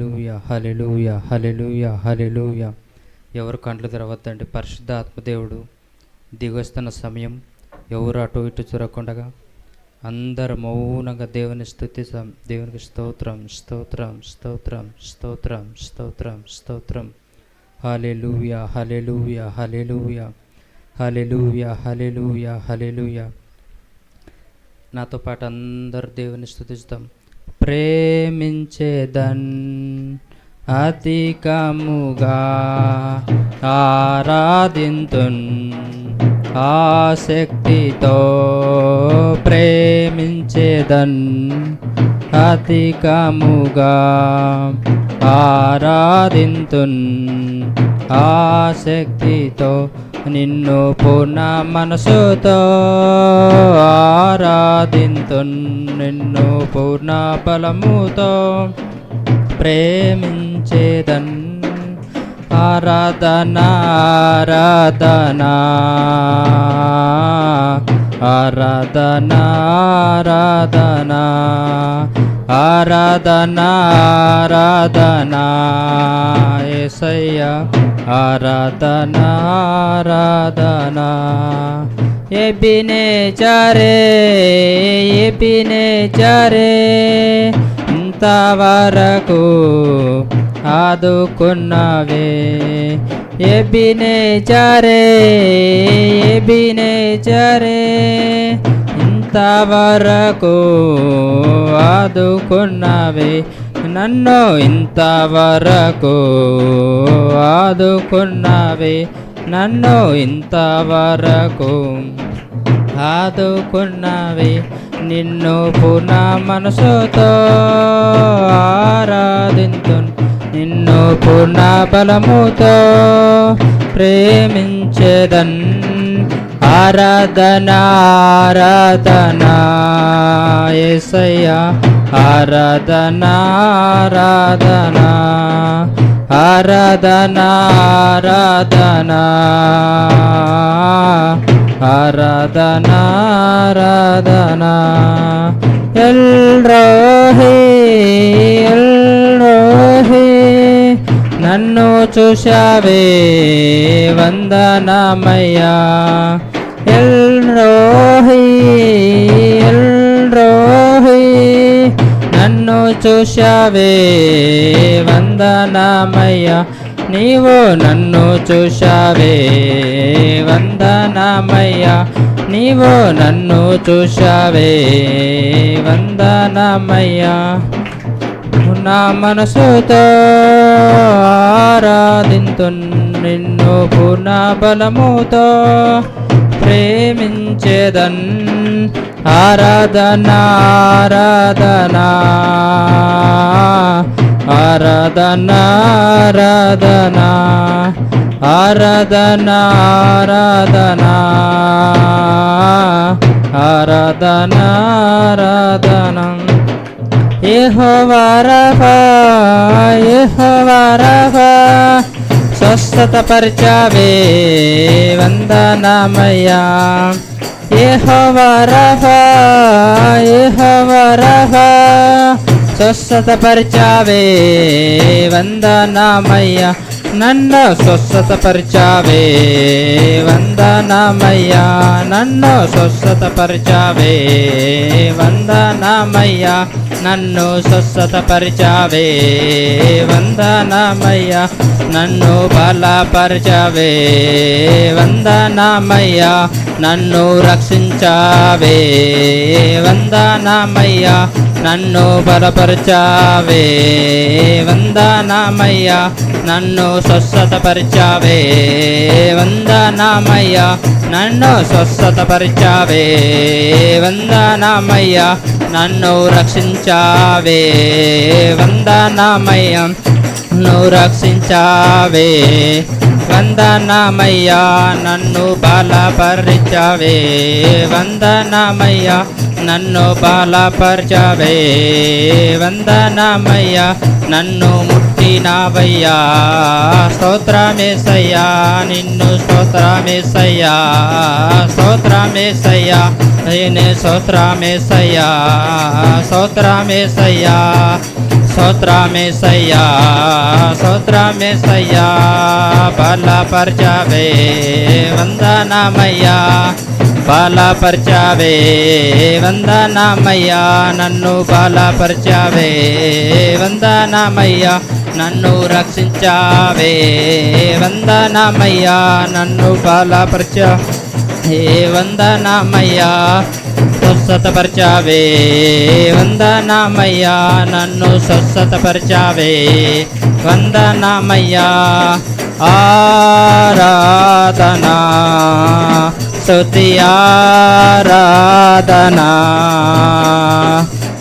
హల్లెలూయా హల్లెలూయా హల్లెలూయా హల్లెలూయా. ఎవరు కండ్లు తెరవద్దండి? పరిశుద్ధ ఆత్మదేవుడు దిగొస్తున్న సమయం. ఎవరు అటు ఇటు చూరకుండగా? అందరు మౌనంగా దేవుని స్థుతిస్తాం. దేవునికి స్తోత్రం స్తోత్రం స్తోత్రం స్తోత్రం స్తోత్రం స్తోత్రం. హల్లెలూయా హల్లెలూయా హల్లెలూయా. హల్లెలూయా హల్లెలూయా హల్లెలూయా. నాతో పాటు అందరు దేవుని స్థుతిస్తాం. ప్రేమించేదన్ అధికముగా ఆరాధింతున్ ఆసక్తితో ప్రేమించేదన్ అధికముగా ఆరాధింతున్ ఆసక్తితో నిన్ను పూర్ణ మనసుతో ఆరాధింతు నిన్ను పూర్ణ బలముతో ప్రేమించేదన్. ఆరాధన ఆరాధన ఆరాధన ఆరాధన. ఆరాధన ఆరాధన ఏసయ్య ఆరాధన ఆరాధన. ఎబినే చరే ఎబినే చరే ఇంతవరకు ఆదుకున్నవే. ఎబినే చరే ఎబినే చరే ఇంతవరకు ఆదుకున్నవే నన్ను ఇంతవరకు ఆదుకున్నవే నన్ను ఇంతవరకు ఆదుకున్నవి నిన్ను పూర్ణ మనసుతో ఆరాధించు నిన్ను పూర్ణ బలముతో ప్రేమించేదన్ ఆరాధన ఆరాధన ఏసయ్య ఆరాధన ఆరాధన ఆరాధన ఆరాధన ఆరాధన ఆరాధన. ఎల్రోహి ఎల్రోహి నన్ను చూశావే వందనమయ్యా. ఎల్రోహి ఎల్రోహి నన్ను చూశావే వందనామయ్య నీవు నన్ను చూశావే వందనామయ్య నీవు నన్ను చూశావే వందనామయ్య. నా మనసుతో ఆరాధింతు నిన్ను పూర్ణ బలముతో ప్రేమించేదన్ ఆరాధన ఆరాధన. ఆరాధన ఆరాధన. ఆరాధన ఆరాధన. ఆరాధన ఆరాధన. యెహోవారఫా యెహోవారఫా స్వస్థత స్వస్థతపరిచావే వందనామయ్యా. స్వస్థతపరిచావే వందనామయ్యా. నన్ను స్వస్థతపరిచావే వందనమయ్యా నన్ను స్వస్థతపరిచావే వందనమయ్యా నన్ను స్వస్థతపరిచావే వందనమయ్యా నన్ను బలపరిచావే. వందనమయ్యా నన్ను రక్షించ రక్షించావే వందనామయ్యా నన్ను బలపరచావే. వందనామయ్యా నన్ను స్వస్థతపరిచావే. వందనామయ్యా నన్ను స్వస్థతపరిచావే. వందనామయ్యా నన్ను రక్షించావే. వందనమయ్యా నన్ను రక్షించావే. వందనమయ్యా నన్ను బలపరిచావే. వందనమయ్యా నన్ను బలపరచవే. వందనమయ్యా నన్ను ముట్టినవయ్యా. స్తోత్రమేసయ్యా నిన్ను స్తోత్రమేసయ్యా. స్తోత్రమేసయ్యా నేను స్తోత్రమేసయ్యా. స్తోత్రమేసయ్యా. స్తోత్రమేసయ్యా స్తోత్రమేసయ్యా బలపరచవే వందనమయ్యా బలపరచవే వందనామయ్యా నన్ను బలపరచవే వందనామయ్యా నన్ను రక్షించావే వందనామయ్యా నన్ను బలపరచ హే వందనామయ్యా స్వస్థతపరచావే. వందనామయ్యా నన్ను స్వస్థతపరచావే. వందనామయ్యా ఆరాధనా స్తుతి ఆరాధనా.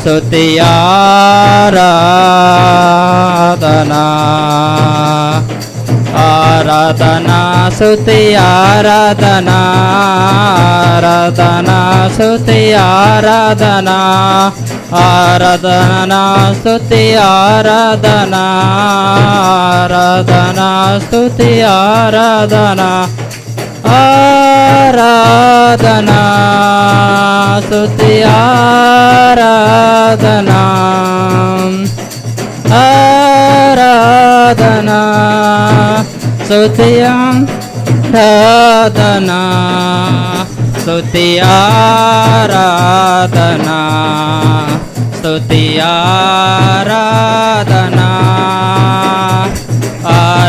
స్తుతి ఆరాధనా. ఆరాధనా స్తుతి ఆరాధనా. ఆరాధనా స్తుతి ఆరాధనా. ఆరాధనా స్తుతి ఆరాధనా. ఆరాధనా స్తుతి ఆరాధనా. ఆరాధనా స్తుతి ఆరాధనా. ఆరాధనా స్తుతియం రాధనా స్తుతి ఆరాధనా స్తుతి ఆరాధనా.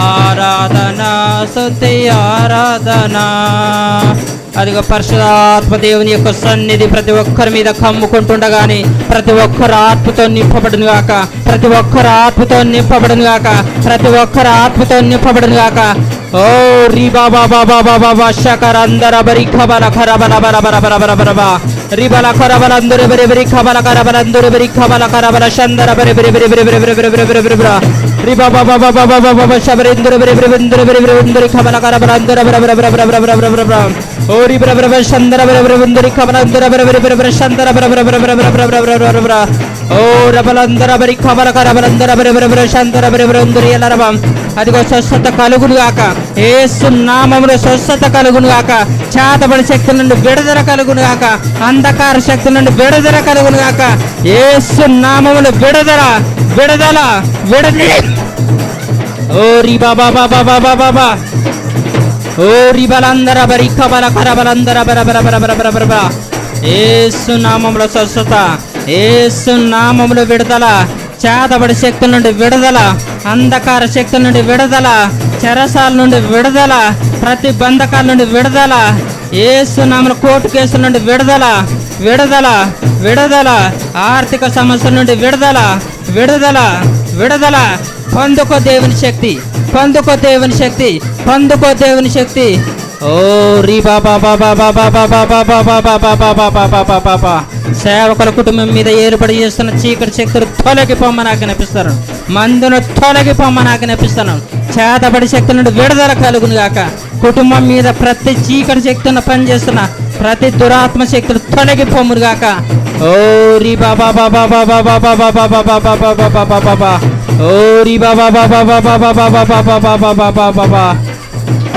ఆరాధనా స్తుతి ఆరాధనా అదిగో పరిశుధాత్మ దేవుని యొక్క సన్నిధి ప్రతి ఒక్కరి మీద కమ్ముకుంటుండగాని ప్రతి ఒక్కరు ఆత్మతో నింపబడును గాక ప్రతి ఒక్కరు ఆత్మతో నింపబడును గాక ప్రతి ఒక్కరు ఆత్మతో నింపబడును గాక ఓ రీ బాబా బాబా బాబా బా శకర అందర బరి ఖబల ఖర బల బల బల బల బల బల బా రిబల ఖర బల అందరు బరి బరి ఖబల ఖర బల అందరు బరి ఖబల ఖర బల శందర బరి బరి బరి బరి బరి బరి బరి బరి బరి ஓ ரபலந்தரபரி கமலகரபலந்தரபரி சந்தரபரி எல்லாரபம் అదిగో స్వస్థత కలుగును గాక. ఏసు నామములో స్వస్థత కలుగును గాక. చేతబడి శక్తి నుండి విడుదల కలుగును గాక. అంధకార శక్తి నుండి విడుదల కలుగును గాక. ఏసు నామములు విడుదల విడుదల విడుదల. ఓరి బాబా బాబా బాబా బాబా. ఓరి బలందర బరి కబల కరబలందర బర బర బర బర బర బర బర. ఏసు నామముల స్వస్థత ఏసు నామములు విడుదల చేతబడి శక్తి నుండి విడుదల అంధకార శక్తి నుండి విడుదల చెరసాల నుండి విడుదల ప్రతి బంధకాల నుండి విడుదల ఏసునామల కోర్టు కేసుల నుండి విడుదల విడుదల విడుదల ఆర్థిక సమస్యల నుండి విడుదల విడుదల విడుదల. పొందుకో దేవుని శక్తి పొందుకో దేవుని శక్తి పొందుకో దేవుని శక్తి. ఓ రీ బాబా బాబా సేవకుల కుటుంబం మీద ఏర్పడి చేస్తున్న చీకటి శక్తులు తొలగి పొమ్మని మందును తొలగి పొమ్మని ఆజ్ఞాపిస్తాను చేతబడి శక్తి నుండి విడుదల కలుగును గాక కుటుంబం మీద ప్రతి చీకటి శక్తిని పనిచేస్తున్న ప్రతి దురాత్మ శక్తులు తొలగి పొమ్మును గాక ఓ రీ బాబా బాబా బాబా బాబా బాబా బాబా బాబా బాబా బాబా ఓరి బాబా బాబా బాబా బాబా బాబా బాబా బాబా బాబా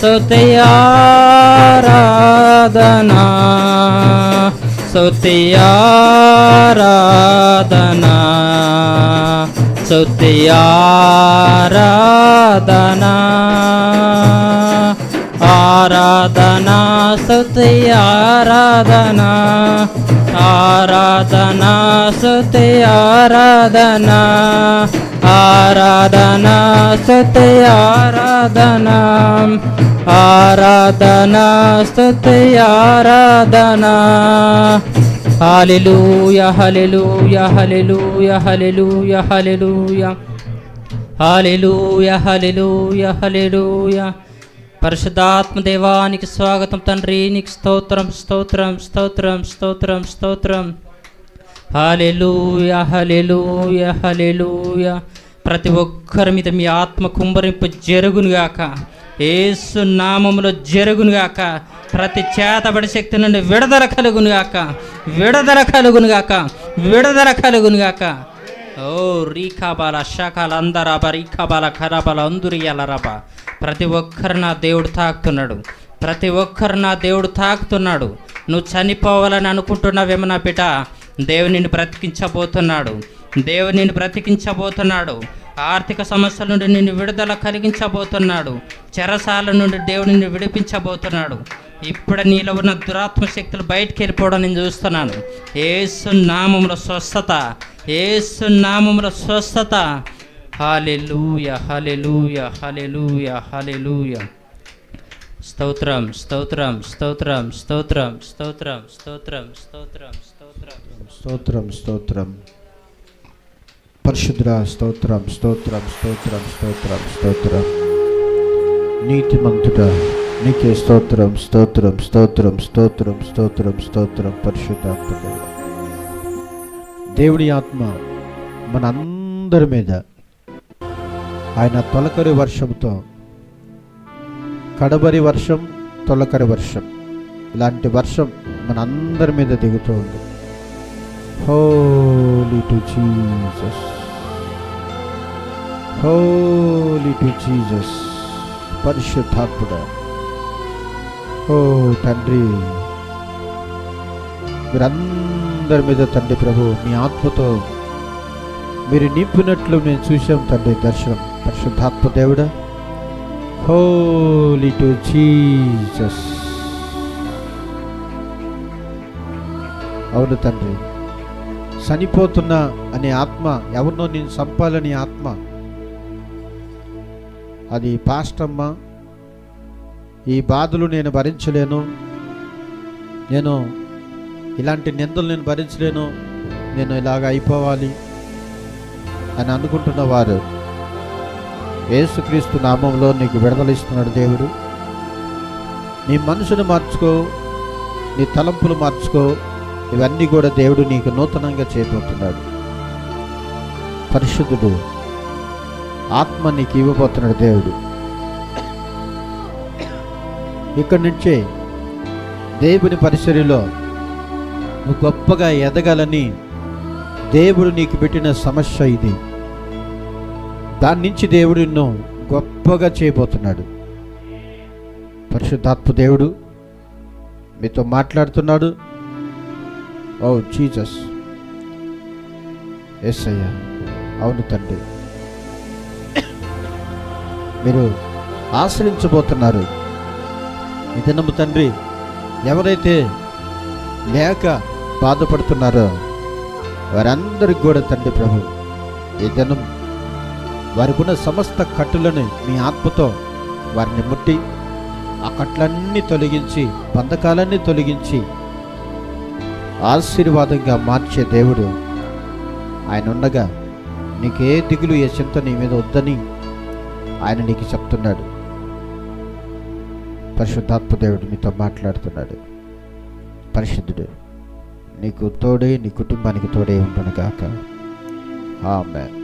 స్తుతి ఆరాధన స్తుతి ఆరాధనా స్తుతి ఆరాధన ఆరాధనా స్తుతి ఆరాధనా आराधना सत्य आराधना आराधना सत्य आराधना hallelujah hallelujah hallelujah hallelujah hallelujah hallelujah hallelujah hallelujah పరిశుద్ధాత్మ దేవానికి స్వాగతం తండ్రి నీకు స్తోత్రం స్తోత్రం స్తోత్రం స్తోత్రం స్తోత్రం స్తోత్రం. హల్లెలూయా హల్లెలూయా హల్లెలూయా. ప్రతి ఒక్కరి మీద మీ ఆత్మ కుంభరింపు జరుగునుగాక. ఏసు నామములో జరుగునుగాక. ప్రతి చేతబడి శక్తి నుండి విడుదల కలుగునుగాక. విడుదల కలుగునుగాక. విడుదల కలుగునుగాక. ఓ రీకాబాల శాఖల అందరాబ రీకాబాల ఖరాబాల అందురియాలరాబ ప్రతి ఒక్కరు నా దేవుడు తాకుతున్నాడు. ప్రతి ఒక్కరు నా దేవుడు తాకుతున్నాడు. నువ్వు చనిపోవాలని అనుకుంటున్నావేమో నా బిడ్డ. దేవుడు నిన్ను బ్రతికించబోతున్నాడు. దేవుడు నిన్ను బ్రతికించబోతున్నాడు. ఆర్థిక సమస్యల నుండి నిన్ను విడుదల కలిగించబోతున్నాడు. చెరసాల నుండి దేవుడు నిన్ను విడిపించబోతున్నాడు. ఇప్పుడు నీలో ఉన్న దురాత్మ శక్తులు బయటికి వెళ్ళిపోవడం నేను చూస్తున్నాను. ఏసు నామముల స్వస్థత. ఏసు నామముల స్వస్థత. హాలెలూయ హాలెలూయ హాలెలూయ హాలెలూయ స్తోత్రం స్తోత్రం స్తోత్రం స్తోత్రం స్తోత్రం స్తోత్రం స్తోత్రం స్తోత్రం స్తోత్రం. స్తోత్రం పరిశుద్ర స్తోత్రం స్తోత్రం స్తోత్రం స్తోత్రం స్తోత్రం. నీతిమంతుడ నీకే స్తోత్రం స్తోత్రం స్తోత్రం స్తోత్రం స్తోత్రం స్తోత్రం పరిశుద్ధాత్మ దేవుడి ఆత్మ మనందరి మీద ఆయన తొలకరి వర్షంతో కడబరి వర్షం తొలకరి వర్షం. ఇలాంటి వర్షం మనందరి మీద దిగుతూ ఉంది. Holy to Jesus. Holy to Jesus. పరిశుద్ధాత్ముడ. ఓ తండ్రి మీరందరి మీద తండ్రి ప్రభు మీ ఆత్మతో మీరు నింపినట్లు మేము చూసాం తండ్రి దర్శనం. పరిశుద్ధాత్మ దేవుడా. హోలీ టు జీసస్ అవును తండ్రి. చనిపోతున్నా అనే ఆత్మ ఎవరినో నేను చంపాలని ఆత్మ. అది పాస్టమ్మ ఈ బాధలు నేను భరించలేను. నేను ఇలాంటి నిందలు నేను భరించలేను. నేను ఇలాగ అయిపోవాలి అని అనుకుంటున్న వారు యేసుక్రీస్తు నామంలో నీకు విడుదల ఇస్తున్నాడు దేవుడు. నీ మనసును మార్చుకో నీ తలంపులు మార్చుకో ఇవన్నీ కూడా దేవుడు నీకు నూతనంగా చేయబోతున్నాడు పరిశుద్ధుడు ఆత్మ నీకు ఇవ్వబోతున్నాడు దేవుడు. ఇక్కడి నుంచే దేవుని పరిసరిలో నువ్వు గొప్పగా ఎదగాలని దేవుడు నీకు పెట్టిన సమస్య ఇది. దాని నుంచి దేవుడు నిన్ను గొప్పగా చేయబోతున్నాడు. పరిశుద్ధాత్మ దేవుడు మీతో మాట్లాడుతున్నాడు. ఓ జీజస్ ఎస్ అయ్యా అవును తండ్రి. మీరు ఆశ్రయించబోతున్నారు. ఈ దినము తండ్రి ఎవరైతే లేక బాధపడుతున్నారో వారందరికి కూడా తండ్రి ప్రభు ఈ దినం వారికి ఉన్న సమస్త కట్టులను మీ ఆత్మతో వారిని ముట్టి ఆ కట్లన్నీ తొలగించి బంధకాలన్నీ తొలగించి ఆశీర్వాదంగా మార్చే దేవుడు ఆయన ఉండగా నీకే దిగులు ఏ చింత నీ మీద వద్దని ఆయన నీకు చెప్తున్నాడు. పరిశుద్ధాత్మ దేవుడు మీతో మాట్లాడుతున్నాడు. పరిశుద్ధుడు నీకు తోడే నీ కుటుంబానికి తోడే ఉంటుంది కాక ఆమె